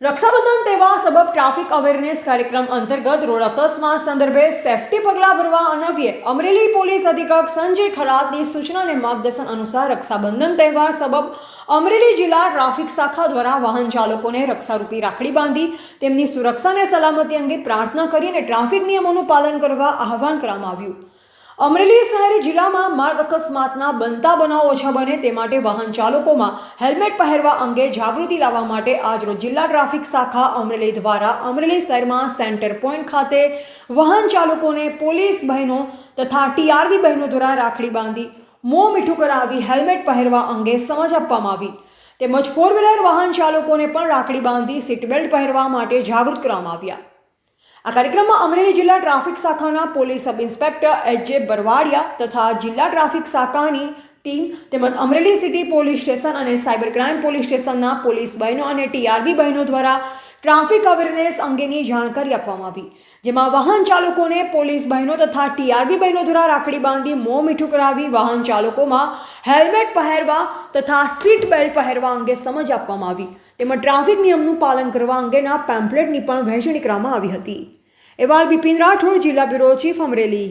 રક્ષાબંધન તહેવાર સબબ traffic awareness કાર્યક્રમ અંતર્ગત રોડ અકસ્માત સંદર્ભે સેફટી પગલાં ભરવા અનવ્યે અમરેલી પોલીસ અધિક્ષક સંજય ખરાતની સૂચના અને માર્ગદર્શન અનુસાર રક્ષાબંધન તહેવાર સબબ અમરેલી જિલ્લા ટ્રાફિક શાખા દ્વારા વાહન ચાલકોને રક્ષારૂપી રાખડી બાંધી તેમની સુરક્ષા અને સલામતી અંગે પ્રાર્થના કરી અને ટ્રાફિક નિયમોનું પાલન કરવા આહવાન કરવામાં આવ્યું. અમરેલી શહેર જિલ્લામાં માર્ગ અકસ્માતના બનતા બનાવો ઓછા બને તે માટે વાહન ચાલકોમાં હેલ્મેટ પહેરવા અંગે જાગૃતિ લાવવા માટે આજરોજ જિલ્લા ટ્રાફિક શાખા અમરેલી દ્વારા અમરેલી શહેરમાં સેન્ટર પોઈન્ટ ખાતે વાહન ચાલકોને પોલીસ બહેનો તથા ટીઆરબી બહેનો દ્વારા રાખડી બાંધી મોં મીઠું કરાવી હેલ્મેટ પહેરવા અંગે સમજ આપવામાં આવી. તેમજ ફોર વ્હીલર વાહન ચાલકોને પણ રાખડી બાંધી સીટ બેલ્ટ પહેરવા માટે જાગૃત કરવામાં આવ્યા. આ કાર્યક્રમમાં અમરેલી જિલ્લા ટ્રાફિક શાખાના પોલીસ સબ ઇન્સ્પેક્ટર એચ જે બરવાડિયા તથા જિલ્લા ટ્રાફિક શાખાની ટીમ તેમજ અમરેલી સિટી પોલીસ સ્ટેશન અને સાયબર ક્રાઇમ પોલીસ સ્ટેશનના પોલીસ બહેનો અને ટીઆરબી બહેનો દ્વારા ટ્રાફિક અવેરનેસ અંગેની જાણકારી આપવામાં આવી, જેમાં વાહન ચાલકોને પોલીસ બહેનો તથા ટીઆરબી બહેનો દ્વારા રાખડી બાંધી મોં મીઠું કરાવી વાહન ચાલકોમાં હેલ્મેટ પહેરવા તથા સીટ બેલ્ટ પહેરવા અંગે સમજ આપવામાં આવી. તેમજ ટ્રાફિક નિયમનું પાલન કરવા અંગેના પેમ્પલેટની પણ વહેંચણી કરવામાં આવી હતી. એવાલ બિપિન રાઠોડ, જિલ્લા બ્યુરો, ચીફ અમરેલી.